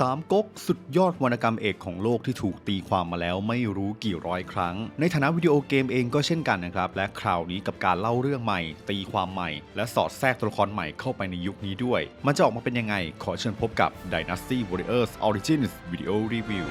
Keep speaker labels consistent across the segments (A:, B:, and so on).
A: สามก๊กสุดยอดวรรณกรรมเอกของโลกที่ถูกตีความมาแล้วไม่รู้กี่ร้อยครั้ง ในฐานะวิดีโอเกมเองก็เช่นกันนะครับ และคราวนี้กับการเล่าเรื่องใหม่ ตีความใหม่ และสอดแทรกตัวละครใหม่เข้าไปในยุคนี้ด้วย มันจะออกมาเป็นยังไง ขอเชิญพบกับ Dynasty Warriors Origins Video Review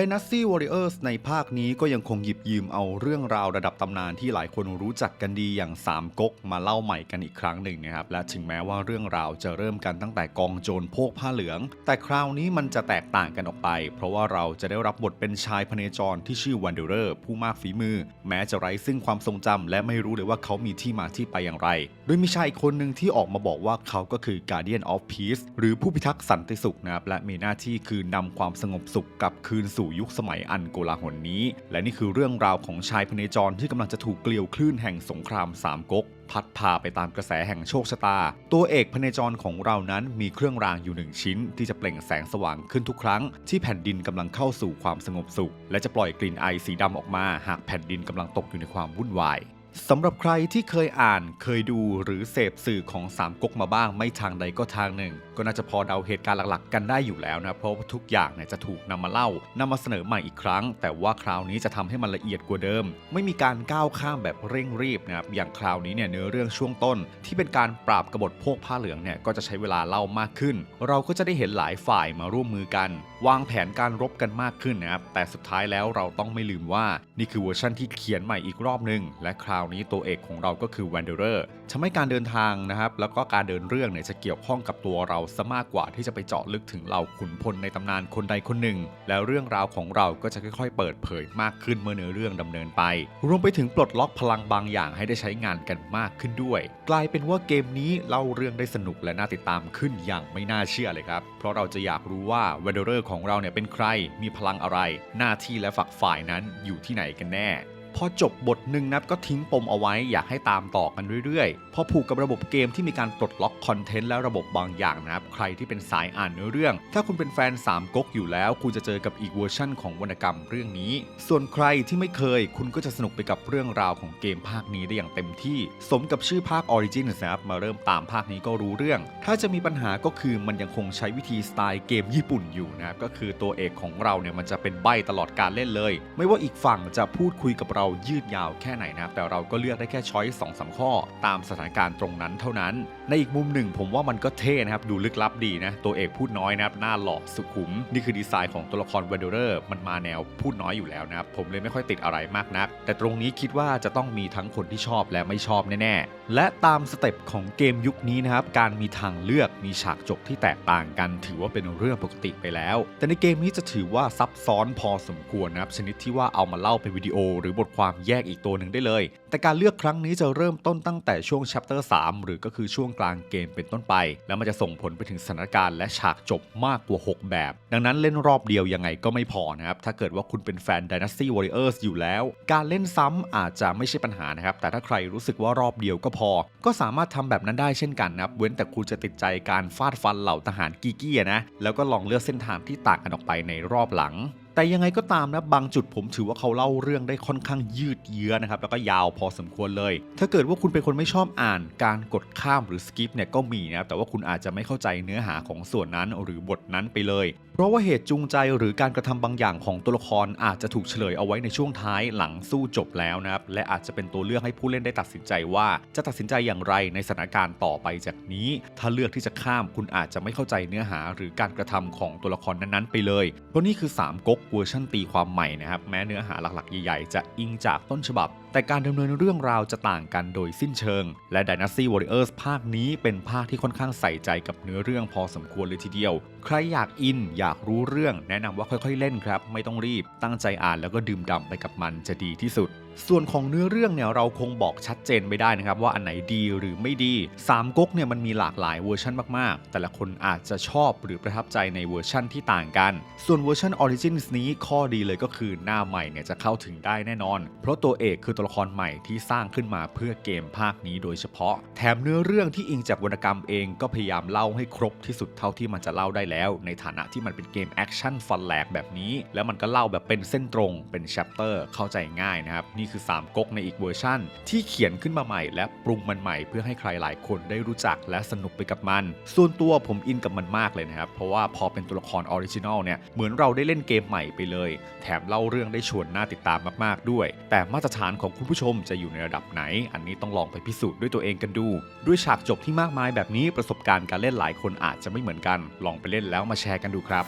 A: ด y n a s t y Warriors ในภาคนี้ก็ยังคงหยิบยืมเอาเรื่องราวระดับตำนานที่หลายคนรู้จักกันดีอย่างสามก๊กมาเล่าใหม่กันอีกครั้งหนึ่งนะครับ และถึงแม้ว่าเรื่องราวจะเริ่มกันตั้งแต่กองโจรโพกผ้าเหลือง แต่คราวนี้มันจะแตกต่างกันออกไป เพราะว่าเราจะได้รับบทเป็นชายพเนจรที่ชื่อวันเดอร์ผู้มากฝีมือ แม้จะไร้ซึ่งความทรงจำและไม่รู้เลยว่าเขามีที่มาที่ไปอย่างไร โดยมีชายอีกคนหนึ่งที่ออกมาบอกว่าเขาก็คือ Guardian of Peace หรือผู้พิทักษ์สันติสุขนะครับและมีหน้าที่คือนำความสงบสุขกลับคืนสู่ยุคสมัยอันโกลาหลนี้ และนี่คือเรื่องราวของชายพเนจรที่กำลังจะถูกเกลียวคลื่นแห่งสงครามสามก๊กพัดพาไปตามกระแสแห่งโชคชะตา ตัวเอกพเนจรของเรานั้นมีเครื่องรางอยู่หนึ่งชิ้น ที่จะเปล่งแสงสว่างขึ้นทุกครั้ง ที่แผ่นดินกำลังเข้าสู่ความสงบสุข และจะปล่อยกลิ่นไอสีดำออกมา หากแผ่นดินกำลังตกอยู่ในความวุ่นวาย สำหรับใครที่เคยอ่านเคยดูหรือเสพสื่อของสามก๊กมาบ้างไม่ทางใดก็ทางหนึ่ง ก็น่าจะพอเดาเหตุการณ์หลักๆ กันได้อยู่แล้วนะเพราะว่าทุกอย่างเนี่ยจะถูกนำมาเล่านำมาเสนอใหม่อีกครั้ง แต่ว่าคราวนี้จะทำให้มันละเอียดกว่าเดิม ไม่มีการก้าวข้ามแบบเร่งรีบนะครับอย่างคราวนี้เนี่ยเนื้อเรื่องช่วงต้น ที่เป็นการปราบกบฏพวกผ้าเหลืองเนี่ยก็จะใช้เวลาเล่ามากขึ้น เราก็จะได้เห็นหลายฝ่ายมาร่วมมือกัน วางแผนการรบกันมากขึ้นนะครับแต่สุดท้ายแล้วเราต้องไม่ลืมว่า นี่คือเวอร์ชันที่เขียนใหม่อีกรอบหนึ่งและคราวนี้ตัวเอกของเราก็คือ Wanderer ทำให้การเดินทางนะครับ แล้วก็การเดินเรื่องเนี่ยจะเกี่ยวข้องกับตัวเราซะมากกว่าที่จะไปเจาะลึกถึงเหล่าขุนพลในตำนานคนใดคนหนึ่ง แล้วเรื่องราวของเราก็จะค่อยๆ เปิดเผยมากขึ้นเมื่อเนื้อเรื่องดำเนินไป รวมไปถึงปลดล็อกพลังบางอย่างให้ได้ใช้งานกันมากขึ้นด้วย กลายเป็นว่าเกมนี้เล่าเรื่องได้สนุกและน่าติดตามขึ้นอย่างไม่น่าเชื่อเลยครับ เพราะเราจะอยากรู้ว่า Wanderer ของเราเนี่ยเป็นใคร มีพลังอะไร หน้าที่และฝักฝ่ายนั้นอยู่ที่ไหนกันแน่ พอจบบทหนึ่งนับก็ทิ้งปมเอาไว้อยากให้ตามต่อกันเรื่อยๆ พอผูกกับระบบเกมที่มีการปลดล็อกคอนเทนต์และระบบบางอย่างนะครับ ใครที่เป็นสายอ่านเนื้อเรื่อง ถ้าคุณเป็นแฟน 3ก๊กอยู่แล้ว คุณจะเจอกับอีกเวอร์ชั่นของวรรณกรรมเรื่องนี้ ส่วนใครที่ไม่เคย คุณก็จะสนุกไปกับเรื่องราวของเกมภาคนี้ได้อย่างเต็มที่ สมกับชื่อภาค Origin นะครับมาเริ่มตามภาคนี้ก็รู้เรื่อง ถ้าจะมีปัญหาก็คือมันยังคงใช้วิธีสไตล์เกมญี่ปุ่นอยู่นะครับก็คือตัวเอกของเราเนี่ยมันจะเป็นใบตลอดการเล่นเลย ไม่ว่าอีกฝั่งจะพูดคุยกับเราเรายืดยาวแค่ไหนนะครับแต่เราก็เลือกได้แค่ช้อยสองสาข้อ ตามสถานการณ์ตรงนั้นเท่านั้น ในอีกมุมหนึ่งผมว่ามันก็เท่นะครับ ดูลึกลับดีนะ ตัวเอกพูดน้อยนะครับ หน้าหล่อสุขุม นี่คือดีไซน์ของตัวละครเวเดอร์มันมาแนวพูดน้อยอยู่แล้วนะครับ ผมเลยไม่ค่อยติดอะไรมากนัก แต่ตรงนี้คิดว่าจะต้องมีทั้งคนที่ชอบและไม่ชอบแน่ๆ และตามสเต็ปของเกมยุคนี้นะครับ การมีทางเลือกมีฉากจบที่แตกต่างกัน ถือว่าเป็นเรื่องปกติไปแล้ว แต่ในเกมนี้จะถือว่าซับซ้อนพอสมควรนะครับชนิดที่ว่าเอามาเล่าเป็นวิดีโอ หรือบทความแยกอีกตัวหนึ่งได้เลย แต่การเลือกครั้งนี้จะเริ่มต้นตั้งแต่ช่วง chapter 3 หรือก็คือช่วงกลางเกมเป็นต้นไป แล้วมันจะส่งผลไปถึงสถานการณ์และฉากจบมากกว่า 6 แบบ ดังนั้นเล่นรอบเดียวยังไงก็ไม่พอนะครับ ถ้าเกิดว่าคุณเป็นแฟน Dynasty Warriors อยู่แล้ว การเล่นซ้ำอาจจะไม่ใช่ปัญหานะครับ แต่ถ้าใครรู้สึกว่ารอบเดียวก็พอ ก็สามารถทำแบบนั้นได้เช่นกันนะครับ เว้นแต่คุณจะติดใจการฟาดฟันเหล่าทหารกีกี้นะ แล้วก็ลองเลือกเส้นทางที่ต่างกันออกไปในรอบหลัง แต่ยังไงก็ตามนะบางจุดผมถือว่าเขาเล่าเรื่องได้ค่อนข้างยืดเยื้อนะครับแล้วก็ยาวพอสมควรเลย ถ้าเกิดว่าคุณเป็นคนไม่ชอบอ่านการกดข้ามหรือสกิปเนี่ยก็มีนะครับแต่ว่าคุณอาจจะไม่เข้าใจเนื้อหาของส่วนนั้นหรือบทนั้นไปเลย ราะว่าเหตุจูงใจหรือการกระทำบางอย่างของตัวละครอาจจะถูกเฉลยเอาไว้ในช่วงท้ายหลังสู้จบแล้วนะครับ และอาจจะเป็นตัวเลือกให้ผู้เล่นได้ตัดสินใจว่า จะตัดสินใจอย่างไรในสถานการณ์ต่อไปจากนี้ ถ้าเลือกที่จะข้ามคุณอาจจะไม่เข้าใจเนื้อหาหรือการกระทำของตัวละครนั้นๆ ไปเลย เพราะนี่คือ 3ก๊กเวอร์ชันตีความใหม่นะครับ แม้เนื้อหาหลักๆ ใหญ่ๆ จะอิงจากต้นฉบับ แต่การดำเนินเรื่องราวจะต่างกันโดยสิ้นเชิง และ Dynasty Warriors ภาคนี้เป็นภาคที่ค่อนข้างใส่ใจกับเนื้อเรื่องพอสมควรเลยทีเดียว ใครอยากอินอยากรู้เรื่องแนะนำว่าค่อยๆเล่นครับ ไม่ต้องรีบตั้งใจอ่านแล้วก็ดื่มด่ำไปกับมันจะดีที่สุด ส่วนของเนื้อเรื่องเนี่ยเราคงบอกชัดเจนไม่ได้นะครับ ว่าอันไหนดีหรือไม่ดีสามก๊กเนี่ยมันมีหลากหลายเวอร์ชันมากๆ แต่ละคนอาจจะชอบหรือประทับใจในเวอร์ชันที่ต่างกัน ส่วนเวอร์ชันออริจินนี้ข้อดีเลยก็คือหน้าใหม่เนี่ยจะเข้าถึงได้แน่นอน เพราะตัวเอกคือตัวละครใหม่ที่สร้างขึ้นมาเพื่อเกมภาคนี้โดยเฉพาะ แถมเนื้อเรื่องที่อิงจากวรรณกรรมเองก็พยายามเล่าให้ครบที่สุดเท่าที่มันจะเล่าได้แล้ว ในฐานะที่มันเป็นเกมแอคชั่นฟันแหลกแบบนี้ แล้วมันก็เล่าแบบเป็นเส้นตรงเป็นแชปเตอร์เข้าใจง่ายนะครับนี่คือสามก๊กในอีกเวอร์ชันที่เขียนขึ้นมาใหม่ และปรุงมันใหม่เพื่อให้ใครหลายคนได้รู้จักและสนุกไปกับมัน ส่วนตัวผมอินกับมันมากเลยนะครับ เพราะว่าพอเป็นตัวละครออริจินอลเนี่ยเหมือนเราได้เล่นเกมใหม่ไปเลย แถมเล่าเรื่องได้ชวนน่าติดตามมากๆด้วย แต่มาตรฐานของคุณผู้ชมจะอยู่ในระดับไหน อันนี้ต้องลองไปพิสูจน์ด้วยตัวเองกันดู ด้วยฉากจบที่มากมายแบบนี้ประสบการณ์การเล่นหลายคนอาจจะไม่เหมือนกัน ลองไปเล่นแล้วมาแชร์กันดูครับ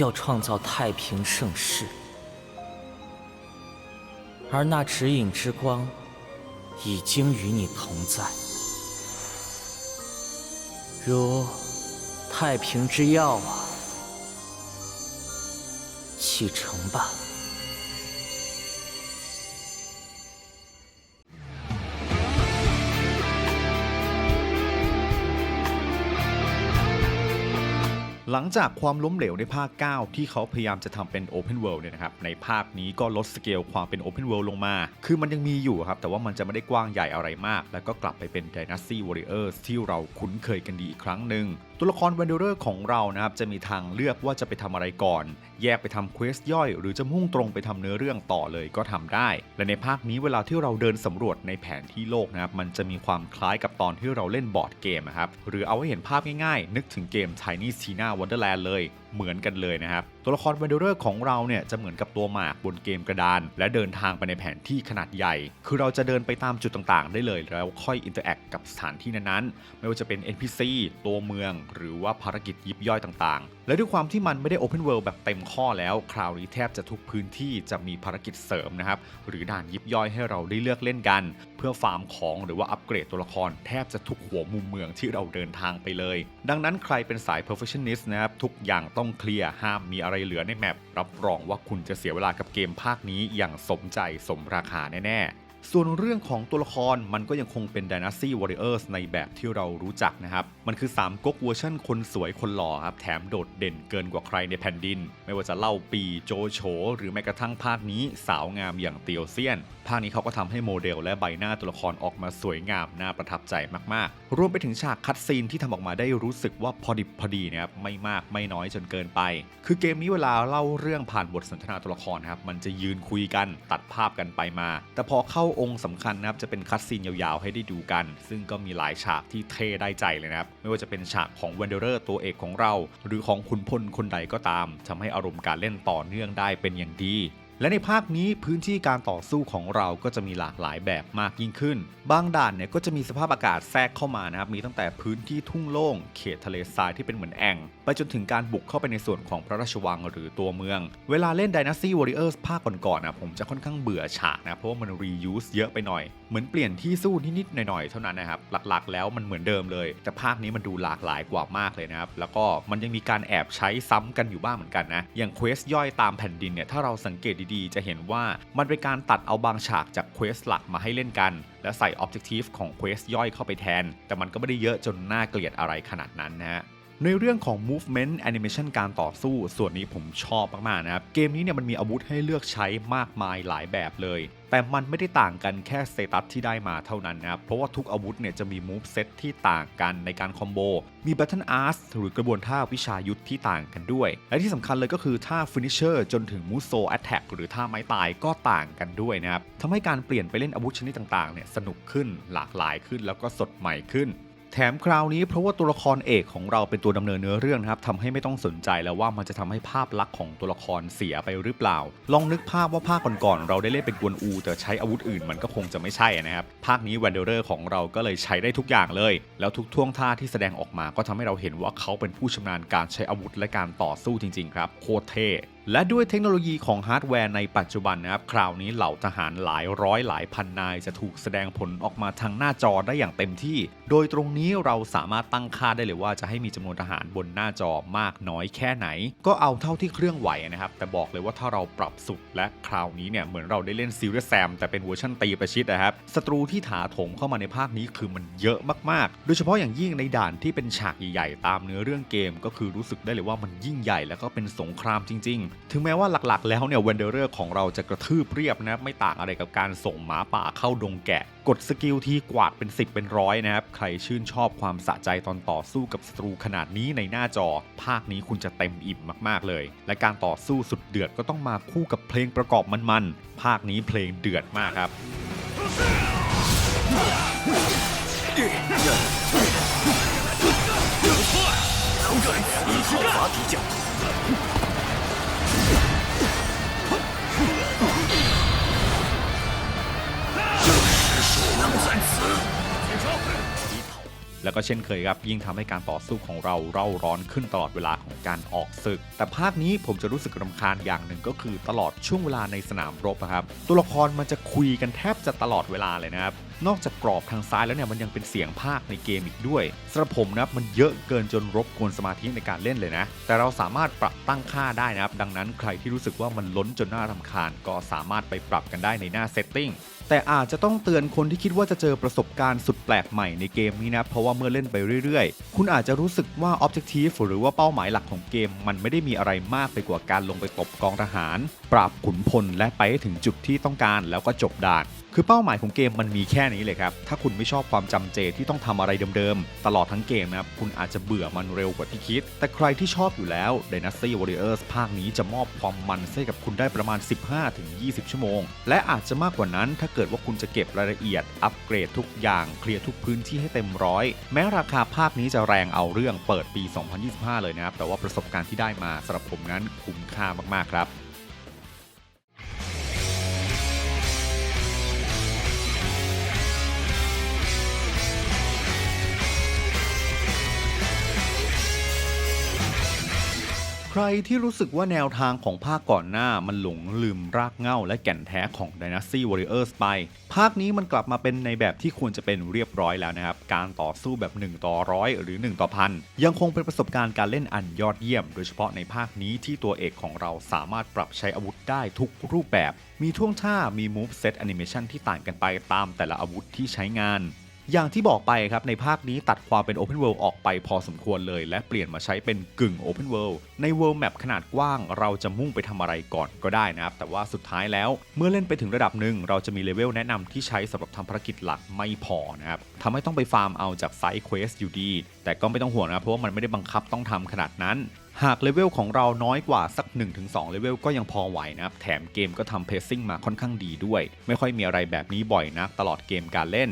B: 要创造太平盛世， 而那指引之光已经与你同在，如太平之药啊，启程吧。
A: หลังจากความล้มเหลวในภาค 9 ที่เขาพยายามจะทำเป็น Open World เนี่ยนะครับ ในภาคนี้ก็ลดสเกลความเป็น Open World ลงมา คือมันยังมีอยู่ครับ แต่ว่ามันจะไม่ได้กว้างใหญ่อะไรมาก แล้วก็กลับไปเป็น Dynasty Warriors ที่เราคุ้นเคยกันดีอีกครั้งหนึ่งตัวละคร Wanderer ของเรานะครับจะมีทางเลือกว่าจะไปทำอะไรก่อน แยกไปทำเควสย่อย หรือจะมุ่งตรงไปทำเนื้อเรื่องต่อเลยก็ทำได้ และในภาคนี้เวลาที่เราเดินสำรวจในแผนที่โลกนะครับมันจะมีความคล้ายกับตอนที่เราเล่นบอร์ดเกมนะครับหรือเอาให้เห็นภาพง่ายๆ นึกถึงเกม Tiny Tina Wonderland เลย เหมือนกันเลยนะครับ ตัวละคร Wanderer ของเราเนี่ยจะเหมือนกับตัวหมากบนเกมกระดาน และเดินทางไปในแผนที่ขนาดใหญ่ คือเราจะเดินไปตามจุดต่างๆ ได้เลยแล้วค่อยอินเตอร์แอคกับสถานที่นั้นๆ ไม่ว่าจะเป็น NPC ตัวเมือง หรือว่าภารกิจยิบย่อยต่างๆ และด้วยความที่มันไม่ได้ Open World แบบเต็มข้อแล้ว คราวนี้แทบจะทุกพื้นที่จะมีภารกิจเสริมนะครับหรือด่านยิบย่อยให้เราได้เลือกเล่นกัน พื่อฟาร์มของหรือว่าอัปเกรดตัวละครแทบจะทุกหัวมุมเมืองที่เราเดินทางไปเลย ดังนั้นใครเป็นสาย perfectionist นะครับ ทุกอย่างต้องเคลียร์ห้ามมีอะไรเหลือในแมปรับรองว่าคุณจะเสียเวลากับเกมภาคนี้อย่างสมใจสมราคาแน่ๆส่วนเรื่องของตัวละครมันก็ยังคงเป็น Dynasty Warriors ในแบบที่เรารู้จักนะครับ มันคือ 3ก๊กเวอร์ชันคนสวยคนหล่อครับ แถมโดดเด่นเกินกว่าใครในแผ่นดิน ไม่ว่าจะเล่าปีโจโฉหรือแม้กระทั่งภาคนี้สาวงามอย่างเตียวเซียนภาคนี้เขาก็ทำให้โมเดลและใบหน้าตัวละครออกมาสวยงามน่าประทับใจมากๆ รวมไปถึงฉากคัดซีนที่ทำออกมาได้รู้สึกว่าพอดิบพอดีนะครับไม่มากไม่น้อยจนเกินไป คือเกมนี้เวลาเล่าเรื่องผ่านบทสนทนาตัวละครครับมันจะยืนคุยกันตัดภาพกันไปมา แต่พอเข้าองค์สำคัญนะครับจะเป็นคัดซีนยาวๆ ให้ได้ดูกัน ซึ่งก็มีหลายฉากที่เท่ได้ใจเลยนะครับไม่ว่าจะเป็นฉากของ Wanderer ตัวเอกของเรา หรือของขุนพลคนใดก็ตามทำให้อารมณ์การเล่นต่อเนื่องได้เป็นอย่างดี และในภาคนี้พื้นที่การต่อสู้ของเราก็จะมีหลากหลายแบบมากยิ่งขึ้น บางด่านเนี่ยก็จะมีสภาพอากาศแทรกเข้ามานะครับ มีตั้งแต่พื้นที่ทุ่งโล่ง เขตทะเลทรายที่เป็นเหมือนแอ่ง ไปจนถึงการบุกเข้าไปในส่วนของพระราชวังหรือตัวเมือง เวลาเล่น Dynasty Warriors ภาคก่อนๆนะผมจะค่อนข้างเบื่อฉากนะ เพราะว่ามัน reuse เยอะไปหน่อย เหมือนเปลี่ยนที่สู้นิดๆหน่อยๆเท่านั้นนะครับหลักๆ แล้วมันเหมือนเดิมเลย แต่ภาคนี้มันดูหลากหลายกว่ามากเลยนะครับแล้วก็มันยังมีการแอบใช้ซ้ำกันอยู่บ้างเหมือนกันนะอย่างเควสย่อยตามแผ่นดินเนี่ยถ้าเราสังเกตดีๆ จะเห็นว่ามันเป็นการตัดเอาบางฉากจากเควสหลักมาให้เล่นกันและใส่ Objective ของเควสย่อยเข้าไปแทน แต่มันก็ไม่ได้เยอะจนน่าเกลียดอะไรขนาดนั้นนะฮะ ในเรื่องของ movement animation การต่อสู้ ส่วนนี้ผมชอบมากๆนะครับ เกมนี้เนี่ยมันมีอาวุธให้เลือกใช้มากมายหลายแบบเลย แต่มันไม่ได้ต่างกันแค่สเตตัสที่ได้มาเท่านั้นนะครับ เพราะว่าทุกอาวุธเนี่ยจะมี move set ที่ต่างกันในการคอมโบ มี battle art หรือกระบวนท่าวิชายุทธที่ต่างกันด้วย และที่สำคัญเลยก็คือท่า finisher จนถึง muso attack หรือท่าไม้ตายก็ต่างกันด้วยนะครับทำให้การเปลี่ยนไปเล่นอาวุธชนิดต่างๆเนี่ยสนุกขึ้นหลากหลายขึ้นแล้วก็สดใหม่ขึ้น แถมคราวนี้เพราะว่าตัวละครเอกของเราเป็นตัวดำเนินเนื้อเรื่องนะครับทำให้ไม่ต้องสนใจแล้วว่ามันจะทำให้ภาพลักษณ์ของตัวละครเสียไปหรือเปล่า ลองนึกภาพว่าภาคก่อนๆเราได้เล่นเป็นกวนอู แต่ใช้อาวุธอื่นมันก็คงจะไม่ใช่นะครับ ภาคนี้ w a n d e r e r ของเราก็เลยใช้ได้ทุกอย่างเลย แล้วทุกท่วงท่าที่แสดงออกมาก็ทำให้เราเห็นว่าเขาเป็นผู้ชำนาญการใช้อาวุธและการต่อสู้จริงๆครับโคตรเท่ และด้วยเทคโนโลยีของฮาร์ดแวร์ในปัจจุบันนะครับ คราวนี้เหล่าทหารหลายร้อยหลายพันนายจะถูกแสดงผลออกมาทางหน้าจอได้อย่างเต็มที่ โดยตรงนี้เราสามารถตั้งค่าได้เลยว่าจะให้มีจำนวนทหารบนหน้าจอมากน้อยแค่ไหน ก็เอาเท่าที่เครื่องไหวนะครับ แต่บอกเลยว่าถ้าเราปรับสุดและคราวนี้เนี่ยเหมือนเราได้เล่นซีรีส์แซมแต่เป็นเวอร์ชันตีประชิดนะครับศัตรูที่ถาโถมเข้ามาในภาคนี้คือมันเยอะมากๆ โดยเฉพาะอย่างยิ่งในด่านที่เป็นฉากใหญ่ๆตามเนื้อเรื่องเกม ก็คือรู้สึกได้เลยว่ามันยิ่งใหญ่แล้วก็เป็นสงครามจริงๆถึงแม้ว่าหลักๆ แล้วเนี่ยเวนเดอร์ของเราจะกระทืบเรียบนะครับไม่ต่างอะไรกับการส่งหมาป่าเข้าดงแกะ กดสกิลที่กวาดเป็น 10 เป็นร้อยนะครับใครชื่นชอบความสะใจตอนต่อสู้กับศัตรูขนาดนี้ในหน้าจอ ภาคนี้คุณจะเต็มอิ่มมากๆเลย และการต่อสู้สุดเดือดก็ต้องมาคู่กับเพลงประกอบมันๆภาคนี้เพลงเดือดมากครับ
C: 伐敌将。正
A: แล้วก็เช่นเคยครับ ยิ่งทำให้การต่อสู้ของเราเร่าร้อนขึ้นตลอดเวลาของการออกศึก แต่ภาคนี้ผมจะรู้สึกรำคาญอย่างหนึ่งก็คือตลอดช่วงเวลาในสนามรบนะครับ ตัวละครมันจะคุยกันแทบจะตลอดเวลาเลยนะครับ นอกจากกรอบทางซ้ายแล้วเนี่ยมันยังเป็นเสียงภาคในเกมอีกด้วยสำหรับผมนะครับมันเยอะเกินจนรบกวนสมาธิในการเล่นเลยนะ แต่เราสามารถปรับตั้งค่าได้นะครับ ดังนั้นใครที่รู้สึกว่ามันล้นจนน่ารำคาญ ก็สามารถไปปรับกันได้ในหน้าเซตติ้ง แต่อาจจะต้องเตือนคนที่คิดว่าจะเจอประสบการณ์สุดแปลกใหม่ในเกมนี้นะ เพราะว่าเมื่อเล่นไปเรื่อยๆ คุณอาจจะรู้สึกว่า Objective หรือว่าเป้าหมายหลักของเกม มันไม่ได้มีอะไรมากไปกว่าการลงไปตบกองทหาร ปราบขุนพลและไปถึงจุดที่ต้องการแล้วก็จบด่าน คือเป้าหมายของเกมมันมีแค่นี้เลยครับ ถ้าคุณไม่ชอบความจำเจที่ต้องทำอะไรเดิมๆ ตลอดทั้งเกมนะครับ คุณอาจจะเบื่อมันเร็วกว่าที่คิด แต่ใครที่ชอบอยู่แล้ว Dynasty Warriors ภาคนี้จะมอบความมันให้กับคุณได้ประมาณ 15-20 ชั่วโมง และอาจจะมากกว่านั้นถ้าเกิดว่าคุณจะเก็บรายละเอียด อัปเกรดทุกอย่าง เคลียร์ทุกพื้นที่ให้เต็มร้อย แม้ราคาภาคนี้จะแรงเอาเรื่องเปิดปี 2025 เลยนะครับ แต่ว่าประสบการณ์ที่ได้มาสำหรับผมนั้นคุ้มค่ามากๆครับ ใครที่รู้สึกว่าแนวทางของภาคก่อนหน้ามันหลงลืมรากเหง้าและแก่นแท้ของ Dynasty Warriors ไป ภาคนี้มันกลับมาเป็นในแบบที่ควรจะเป็นเรียบร้อยแล้วนะครับ การต่อสู้แบบ 1 ต่อร้อยหรือ 1 ต่อพันยังคงเป็นประสบการณ์การเล่นอันยอดเยี่ยม โดยเฉพาะในภาคนี้ที่ตัวเอกของเราสามารถปรับใช้อาวุธได้ทุกรูปแบบ มีท่วงท่ามี move set animation ที่ต่างกันไปตามแต่ละอาวุธที่ใช้งาน อย่างที่บอกไปครับในภาคนี้ตัดความเป็น Open World ออกไปพอสมควรเลย และเปลี่ยนมาใช้เป็นกึ่ง Open World ใน World Map ขนาดกว้าง เราจะมุ่งไปทำอะไรก่อนก็ได้นะครับ แต่ว่าสุดท้ายแล้วเมื่อเล่นไปถึงระดับหนึ่ง เราจะมีเลเวลแนะนำที่ใช้สำหรับทำภารกิจหลักไม่พอนะครับทำให้ต้องไปฟาร์มเอาจากไซด์เควสอยู่ดี แต่ก็ไม่ต้องห่วงนะเพราะว่ามันไม่ได้บังคับต้องทำขนาดนั้นหากเลเวลของเราน้อยกว่าสัก 1-2 เลเวลก็ยังพอไหวนะครับ แถมเกมก็ทำเพซซิ่งมาค่อนข้างดีด้วย ไม่ค่อยมีอะไรแบบนี้บ่อยนักตลอดเกมการเล่น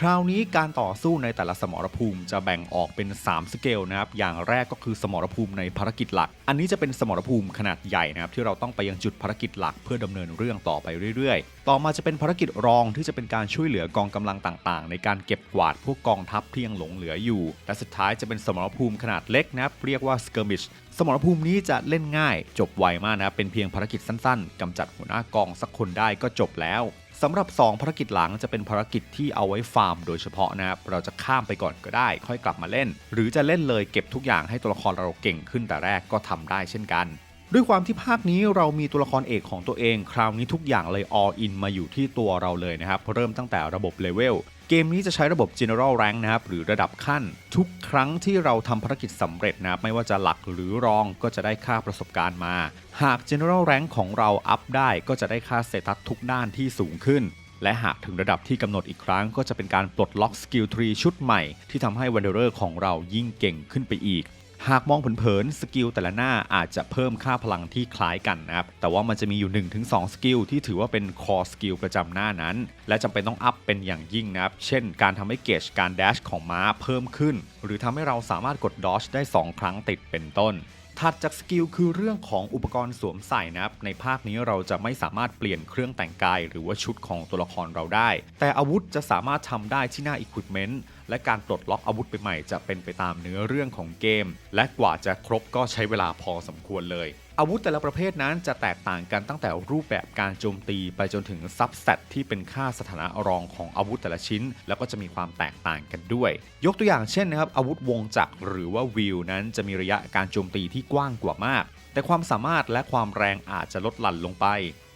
A: คราวนี้การต่อสู้ในแต่ละสมรภูมิจะแบ่งออกเป็น 3 สเกลนะครับ อย่างแรกก็คือสมรภูมิในภารกิจหลัก อันนี้จะเป็นสมรภูมิขนาดใหญ่นะครับที่เราต้องไปยังจุดภารกิจหลัก เพื่อดำเนินเรื่องต่อไปเรื่อยๆ ต่อมาจะเป็นภารกิจรองที่จะเป็นการช่วยเหลือกองกำลังต่างๆ ในการเก็บกวาดพวกกองทัพที่ยังหลงเหลืออยู่ และสุดท้ายจะเป็นสมรภูมิขนาดเล็กนะครับเรียกว่า skirmish สมรภูมินี้จะเล่นง่าย จบไวมากนะครับเป็นเพียงภารกิจสั้นๆกำจัดหัวหน้ากองสักคนได้ก็จบแล้ว สำหรับ 2 ภารกิจหลังจะเป็นภารกิจที่เอาไว้ฟาร์มโดยเฉพาะนะครับเราจะข้ามไปก่อนก็ได้ ค่อยกลับมาเล่น หรือจะเล่นเลยเก็บทุกอย่างให้ตัวละครเราเก่งขึ้นแต่แรกก็ทำได้เช่นกัน ด้วยความที่ภาคนี้เรามีตัวละครเอกของตัวเอง คราวนี้ทุกอย่างเลย all in มาอยู่ที่ตัวเราเลยนะครับเริ่มตั้งแต่ระบบเลเวล เกมนี้จะใช้ระบบ General Rank นะครับหรือระดับขั้น ทุกครั้งที่เราทำภารกิจสำเร็จนะครับไม่ว่าจะหลักหรือรองก็จะได้ค่าประสบการณ์มา หาก General Rank ของเราอัพได้ก็จะได้ค่าเซตัสทุกด้านที่สูงขึ้น และหากถึงระดับที่กำหนดอีกครั้ง ก็จะเป็นการปลดล็อกสกิลทรีชุดใหม่ที่ทำให้วันเดอร์ของเรายิ่งเก่งขึ้นไปอีก หากมองเผินๆสกิลแต่ละหน้าอาจจะเพิ่มค่าพลังที่คล้ายกันนะครับ แต่ว่ามันจะมีอยู่ 1-2 สกิลที่ถือว่าเป็นคอสกิลประจำหน้านั้น และจำเป็นต้องอัพเป็นอย่างยิ่งนะครับ เช่น การทำให้เกจการแดชของม้าเพิ่มขึ้น หรือทำให้เราสามารถกดดอชได้ 2 ครั้งติดเป็นต้นถัดจากสกิลคือเรื่องของอุปกรณ์สวมใส่นะครับ ในภาคนี้เราจะไม่สามารถเปลี่ยนเครื่องแต่งกาย หรือว่าชุดของตัวละครเราได้ แต่อาวุธจะสามารถทำได้ที่หน้า Equipment และการปลดล็อกอาวุธไปใหม่จะเป็นไปตามเนื้อเรื่องของเกม และกว่าจะครบก็ใช้เวลาพอสมควรเลยอาวุธแต่ละประเภทนั้นจะแตกต่างกันตั้งแต่รูปแบบการโจมตีไปจนถึงซับเซตที่เป็นค่าสถานะรองของอาวุธแต่ละชิ้น แล้วก็จะมีความแตกต่างกันด้วย ยกตัวอย่างเช่นนะครับอาวุธวงจักรหรือว่าวิวนั้นจะมีระยะการโจมตีที่กว้างกว่ามาก แต่ความสามารถและความแรงอาจจะลดหลั่นลงไป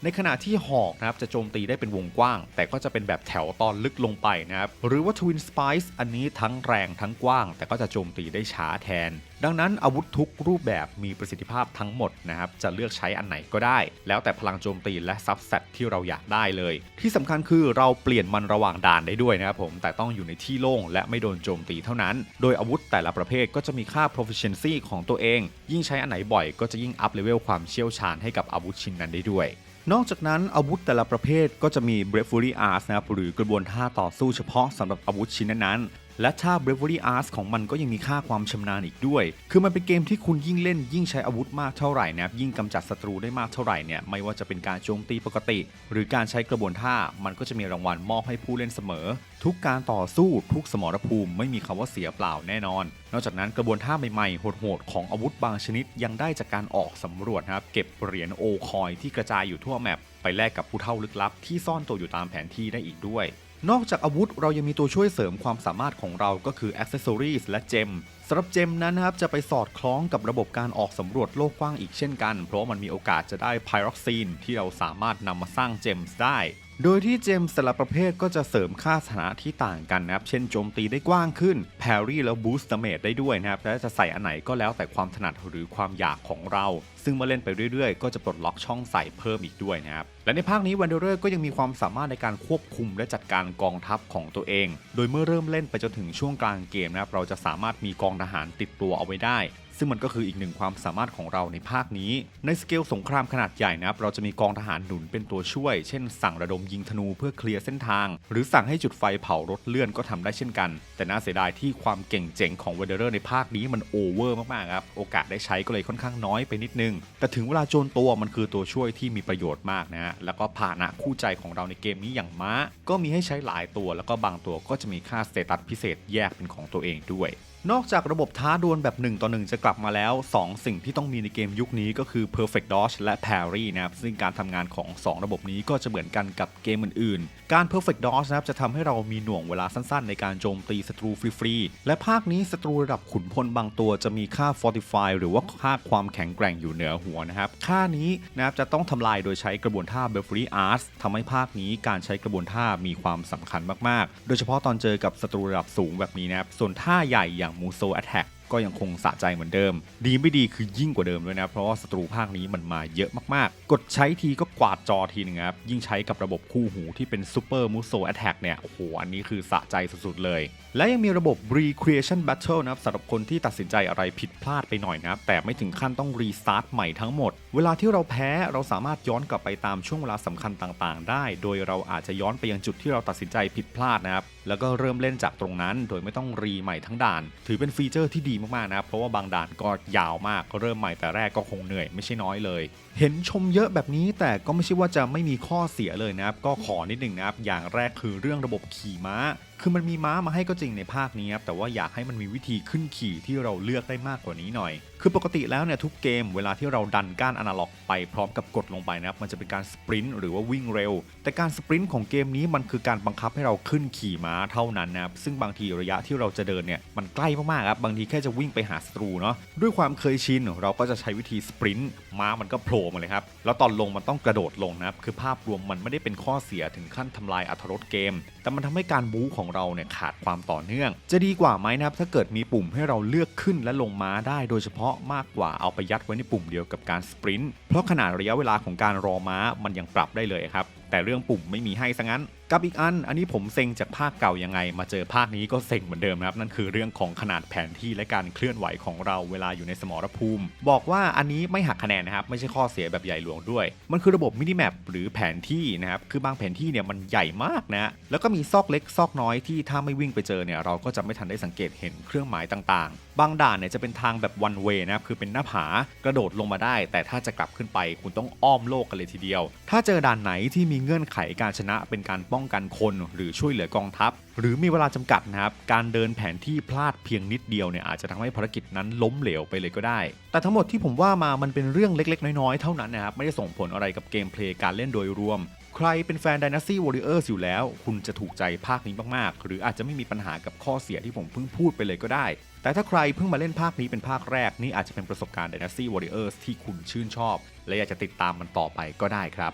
A: ในขณะที่หอกนะครับจะโจมตีได้เป็นวงกว้าง แต่ก็จะเป็นแบบแถวตอนลึกลงไปนะครับ หรือว่า Twin Spice อันนี้ทั้งแรงทั้งกว้าง แต่ก็จะโจมตีได้ช้าแทน ดังนั้นอาวุธทุกรูปแบบมีประสิทธิภาพทั้งหมดนะครับ จะเลือกใช้อันไหนก็ได้ แล้วแต่พลังโจมตีและซับเซตที่เราอยากได้เลย ที่สำคัญคือเราเปลี่ยนมันระหว่างด่านได้ด้วยนะครับผมแต่ต้องอยู่ในที่โล่งและไม่โดนโจมตีเท่านั้น โดยอาวุธแต่ละประเภทก็จะมีค่า proficiency ของตัวเอง ยิ่งใช้อันไหนบ่อยก็จะยิ่งอัพเลเวลความเชี่ยวชาญให้กับอาวุธชิ้นนั้นได้ด้วย นอกจากนั้นอาวุธแต่ละประเภทก็จะมี bravery arts นะครับหรือกระบวนท่าต่อสู้เฉพาะสำหรับอาวุธชิ้นนั้น และท่า bravery arts ของมันก็ยังมีค่าความชำนาญอีกด้วย คือมันเป็นเกมที่คุณยิ่งเล่นยิ่งใช้อาวุธมากเท่าไหร่นะครับยิ่งกำจัดศัตรูได้มากเท่าไหร่เนี่ยไม่ว่าจะเป็นการโจมตีปกติ หรือการใช้กระบวนท่ามันก็จะมีรางวัลมอบให้ผู้เล่นเสมอ ทุกการต่อสู้ทุกสมรภูมิไม่มีคำว่าเสียเปล่าแน่นอน นอกจากนั้นกระบวนท่าใหม่ๆโหดๆของอาวุธบางชนิดยังได้จากการออกสำรวจนะครับเก็บเหรียญโอคอยที่กระจายอยู่ทั่วแมปไปแลกกับผู้เท่าลึกลับที่ซ่อนตัวอยู่ตามแผนที่ได้อีกด้วย นอกจากอาวุธเรายังมีตัวช่วยเสริมความสามารถของเราก็คือ Accessories และเจมสำหรับเจมนั้นนะครับจะไปสอดคล้องกับระบบการออกสำรวจโลกกว้างอีกเช่นกัน เพราะมันมีโอกาสจะได้ Pyroxene ที่เราสามารถนำมาสร้างเจมส์ได้ โดยที่เจมส์แต่ละประเภทก็จะเสริมค่าสถานะที่ต่างกันนะครับ เช่นโจมตีได้กว้างขึ้น แพรรี่แล้วบูสต์เมจได้ด้วยนะครับ และจะใส่อันไหนก็แล้วแต่ความถนัดหรือความอยากของเรา ซึ่งเมื่อเล่นไปเรื่อยๆ ก็จะปลดล็อกช่องใส่เพิ่มอีกด้วยนะครับ และในภาคนี้วันเดอร์ก็ยังมีความสามารถในการควบคุมและจัดการกองทัพของตัวเอง โดยเมื่อเริ่มเล่นไปจนถึงช่วงกลางเกมนะครับ เราจะสามารถมีกองทหารติดตัวเอาไว้ได้ ซึ่งมันก็คืออีกหนึ่งความสามารถของเราในภาคนี้ ในสเกลสงครามขนาดใหญ่นะครับเราจะมีกองทหารหนุนเป็นตัวช่วย เช่น สั่งระดมยิงธนูเพื่อเคลียร์เส้นทาง หรือสั่งให้จุดไฟเผารถเลื่อนก็ทำได้เช่นกัน แต่น่าเสียดายที่ความเก่งเจ๋งของเวเดอร์ในภาคนี้มันโอเวอร์มากๆครับโอกาสได้ใช้ก็เลยค่อนข้างน้อยไปนิดนึง แต่ถึงเวลาโจรตัวมันคือตัวช่วยที่มีประโยชน์มากนะฮะแล้วก็พานะคู่ใจของเราในเกมนี้อย่างม้า ก็มีให้ใช้หลายตัว แล้วก็บางตัวก็จะมีค่าสเตตัสพิเศษแยกเป็นของตัวเองด้วย นอกจากระบบท้าดวลแบบ 1 ต่อ 1 จะกลับมาแล้ว 2 สิ่งที่ต้องมีในเกมยุคนี้ก็คือ Perfect Dodge และ Parry นะครับซึ่งการทำงานของ 2 ระบบนี้ก็จะเหมือนกันกับเกมอื่นๆ การ Perfect Dodge นะครับจะทำให้เรามีหน่วงเวลาสั้นๆ ในการโจมตีศัตรูฟรีๆ และภาคนี้ศัตรูระดับขุนพลบางตัวจะมีค่า Fortify หรือว่าค่าความแข็งแกร่งอยู่เหนือหัวนะครับ ค่านี้นะครับจะต้องทำลายโดยใช้กระบวนท่า Belfry Arts ทำให้ภาคนี้การใช้กระบวนท่ามีความสำคัญมากๆ โดยเฉพาะตอนเจอกับศัตรูระดับสูงแบบนี้นะครับส่วนท่าใหญ่อย่าง Muso Attack ก็ยังคงสะใจเหมือนเดิม ดีไม่ดีคือยิ่งกว่าเดิมด้วยนะ เพราะว่าศัตรูภาคนี้มันมาเยอะมากๆ กดใช้ทีก็กวาดจอทีนึงครับ ยิ่งใช้กับระบบคู่หูที่เป็น Super Muso Attack เนี่ย โอ้โห อันนี้คือสะใจสุดๆเลย และยังมีระบบ Recreation Battle นะครับสำหรับคนที่ตัดสินใจอะไรผิดพลาดไปหน่อยนะครับ แต่ไม่ถึงขั้นต้องรีสตาร์ทใหม่ทั้งหมด เวลาที่เราแพ้เราสามารถย้อนกลับไปตามช่วงเวลาสำคัญต่างๆ ได้ โดยเราอาจจะย้อนไปยังจุดที่เราตัดสินใจผิดพลาดนะครับแล้วก็เริ่มเล่นจากตรงนั้น โดยไม่ต้องรีใหม่ทั้งด่าน ถือเป็นฟีเจอร์ที่ดีมากๆนะครับเพราะว่าบางด่านก็ยาวมากเริ่มใหม่แต่แรกก็คงเหนื่อยไม่ใช่น้อยเลย เห็นชมเยอะแบบนี้แต่ก็ไม่ใช่ว่าจะไม่มีข้อเสียเลยนะครับก็ขอนิดหนึ่งนะครับอย่างแรกคือเรื่องระบบขี่ม้าคือมันมีม้ามาให้ก็จริงในภาคนี้ครับแต่ว่าอยากให้มันมีวิธีขึ้นขี่ที่เราเลือกได้มากกว่านี้หน่อย คือปกติแล้วเนี่ยทุกเกมเวลาที่เราดันก้านอนาล็อกไปพร้อมกับกดลงไปนะครับมันจะเป็นการสปรินต์หรือว่าวิ่งเร็ว แต่การสปรินต์ของเกมนี้มันคือการบังคับให้เราขึ้นขี่ม้าเท่านั้นนะครับซึ่งบางทีระยะที่เราจะเดินเนี่ยมันใกล้มากๆครับบางทีแค่จะวิ่งไปหาศัตรูเนาะด้วยความเคยชินเราก็จะใช้วิธีสปรินต์ม้ามันก็โผล่มาเลยครับแล้วตอนลงมันต้องกระโดดลงนะครับคือภาพรวมมันไม่ได้เป็นข้อเสียถึงขั้นทำลายอรรถรสเกม แต่มันทำให้การบู๊ของเราเนี่ยขาดความต่อเนื่อง จะดีกว่าไหมนะครับถ้าเกิดมีปุ่มให้เราเลือกขึ้นและลงม้าได้โดยเฉพาะมากกว่าเอาไปยัดไว้ในปุ่มเดียวกับการสปรินต์เพราะขนาดระยะเวลาของการรอม้ามันยังปรับได้เลยครับ แต่เรื่องปุ่มไม่มีให้ซะงั้น กับอีกอัน อันนี้ผมเซ็งจากภาคเก่ายังไง มาเจอภาคนี้ก็เซ็งเหมือนเดิมนะครับ นั่นคือเรื่องของขนาดแผนที่และการเคลื่อนไหวของเราเวลาอยู่ในสมรภูมิ บอกว่าอันนี้ไม่หักคะแนนนะครับ ไม่ใช่ข้อเสียแบบใหญ่หลวงด้วย มันคือระบบมินิแมปหรือแผนที่นะครับ คือบางแผนที่เนี่ยมันใหญ่มากนะ แล้วก็มีซอกเล็กซอกน้อยที่ถ้าไม่วิ่งไปเจอเนี่ยเราก็จะไม่ทันได้สังเกตเห็นเครื่องหมายต่างๆ บางด่านเนี่ยจะเป็นทางแบบ one way นะครับ คือเป็นหน้าผากระโดดลงมาได้ แต่ถ้าจะกลับขึ้นไปคุณต้องอ้อมโลกกันเลยทีเดียว ถ้าเจอด่านไหนที่มีเงื่อนไขการชนะเป็นการป้องกันคนหรือช่วยเหลือกองทัพ หรือมีเวลาจำกัดนะครับ การเดินแผนที่พลาดเพียงนิดเดียวเนี่ยอาจจะทำให้ภารกิจนั้นล้มเหลวไปเลยก็ได้ แต่ทั้งหมดที่ผมว่ามามันเป็นเรื่องเล็ก ๆ น้อย ๆ เท่านั้นนะครับ ไม่ได้ส่งผลอะไรกับเกมเพลย์การเล่นโดยรวม ใครเป็นแฟน Dynasty Warriors อยู่แล้ว คุณจะถูกใจภาคนี้มากๆ หรืออาจจะไม่มีปัญหากับข้อเสียที่ผมเพิ่งพูดไปเลยก็ได้แต่ถ้าใครเพิ่งมาเล่นภาคนี้เป็นภาคแรก นี่อาจจะเป็นประสบการณ์ Dynasty Warriors ที่คุณชื่นชอบ และอยากจะติดตามมันต่อไปก็ได้ครับ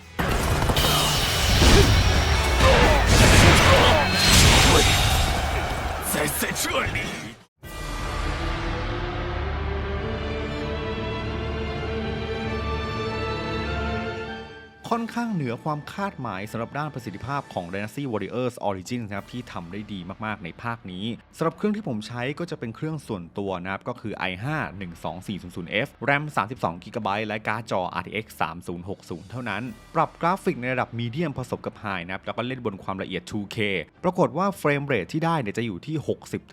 C: 在在这里。
A: ค่อนข้างเหนือความคาดหมายสำหรับด้านประสิทธิภาพของ Dynasty Warriors Origin นะครับที่ทำได้ดีมากๆในภาคนี้สำหรับเครื่องที่ผมใช้ก็จะเป็นเครื่องส่วนตัวนะครับก็คือ i5 12400F RAM 32 GB และการ์ดจอ RTX 3060 เท่านั้น ปรับกราฟิกในระดับมีเดียมผสมกับไฮนะครับแล้วก็เล่นบนความละเอียด 2K ปรากฏว่าเฟรมเรทที่ได้เนี่ยจะอยู่ที่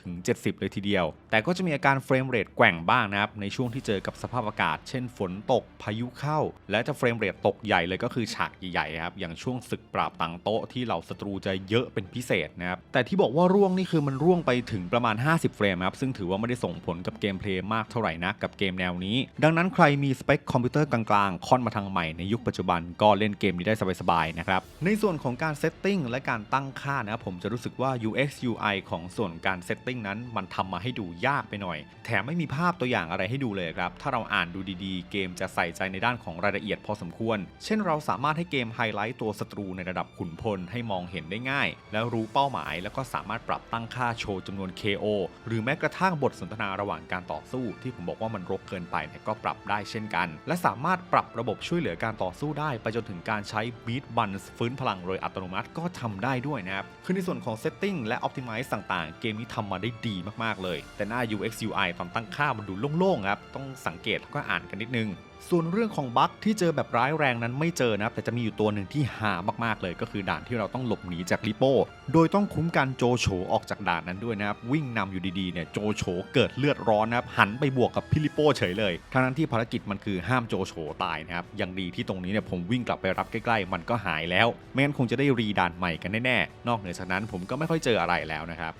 A: 60-70 เลยทีเดียว แต่ก็จะมีอาการเฟรมเรทแกว่งบ้างนะครับในช่วงที่เจอกับสภาพอากาศ เช่นฝนตกพายุเข้า และจะเฟรมเรทตกใหญ่เลยก็คือฉากใหญ่ๆครับอย่างช่วงศึกปราบตังโต๊ะที่เหล่าศัตรูจะเยอะเป็นพิเศษนะครับแต่ที่บอกว่าร่วงนี่คือมันร่วงไปถึงประมาณ 50 เฟรมครับซึ่งถือว่าไม่ได้ส่งผลกับเกมเพลย์มากเท่าไหร่นักกับเกมแนวนี้ ดังนั้นใครมีสเปคคอมพิวเตอร์กลางๆค่อนมาทางใหม่ในยุคปัจจุบันก็เล่นเกมนี้ได้สบายๆนะครับในส่วนของการเซตติ้งและการตั้งค่านะครับผมจะรู้สึกว่า UX UI ของส่วนการเซตติ้งนั้นมันทำมาให้ดูยากไปหน่อย แถมไม่มีภาพตัวอย่างอะไรให้ดูเลยครับถ้าเราอ่านดูดีๆ เกมจะใส่ใจในด้านของรายละเอียดพอสมควร เช่นเราสาามารถให้เกมไฮไลท์ตัวศัตรูในระดับขุนพลให้มองเห็นได้ง่าย แล้วรู้เป้าหมายแล้วก็สามารถปรับตั้งค่าโชว์จำนวน KO หรือแม้กระทั่งบทสนทนาระหว่างการต่อสู้ ที่ผมบอกว่ามันรกเกินไปเนี่ยก็ปรับได้เช่นกัน และสามารถปรับระบบช่วยเหลือการต่อสู้ได้ ไปจนถึงการใช้ Beat b u n ฟื้นพลังโดยอัตโนมัติก็ทำได้ด้วยนะครับคือในส่วนของ Setting และ Optimize ต่างๆ เกมนี้ทำมาได้ดีมากๆเลย แต่หน้า UX UI ตอนตั้งค่ามันดูโล่งๆครับต้องสังเกตแล้วก็อ่านกันนิดนึง ส่วนเรื่องของบั๊กที่เจอแบบร้ายแรงนั้นไม่เจอนะครับแต่จะมีอยู่ตัวหนึ่งที่หามากๆเลยก็คือด่านที่เราต้องหลบหนีจากลิโป้โดยต้องคุ้มกันโจโฉออกจากด่านนั้นด้วยนะครับวิ่งนำอยู่ดีๆเนี่ยโจโฉเกิดเลือดร้อนนะครับหันไปบวกกับพี่ลิโป้เฉยเลยทั้งนั้นที่ภารกิจมันคือห้ามโจโฉตายนะครับยังดีที่ตรงนี้เนี่ยผมวิ่งกลับไปรับใกล้ๆ มันก็หายแล้วไม่งั้นคงจะได้รีด่านใหม่กันแน่ๆนอกเหนือจากนั้นผมก็ไม่ค่อยเจออะไรแล้วนะครับ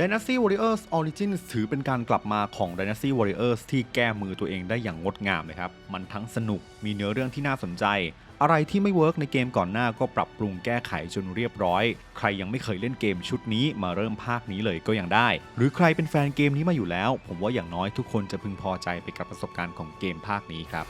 A: Dynasty Warriors Origins ถือเป็นการกลับมาของ Dynasty Warriors ที่แก้มือตัวเองได้อย่างงดงามเลยครับ มันทั้งสนุก มีเนื้อเรื่องที่น่าสนใจ อะไรที่ไม่เวิร์กในเกมก่อนหน้าก็ปรับปรุงแก้ไขจนเรียบร้อย ใครยังไม่เคยเล่นเกมชุดนี้มาเริ่มภาคนี้เลยก็ยังได้ หรือใครเป็นแฟนเกมนี้มาอยู่แล้ว ผมว่าอย่างน้อยทุกคนจะพึงพอใจไปกับประสบการณ์ของเกมภาคนี้ครับ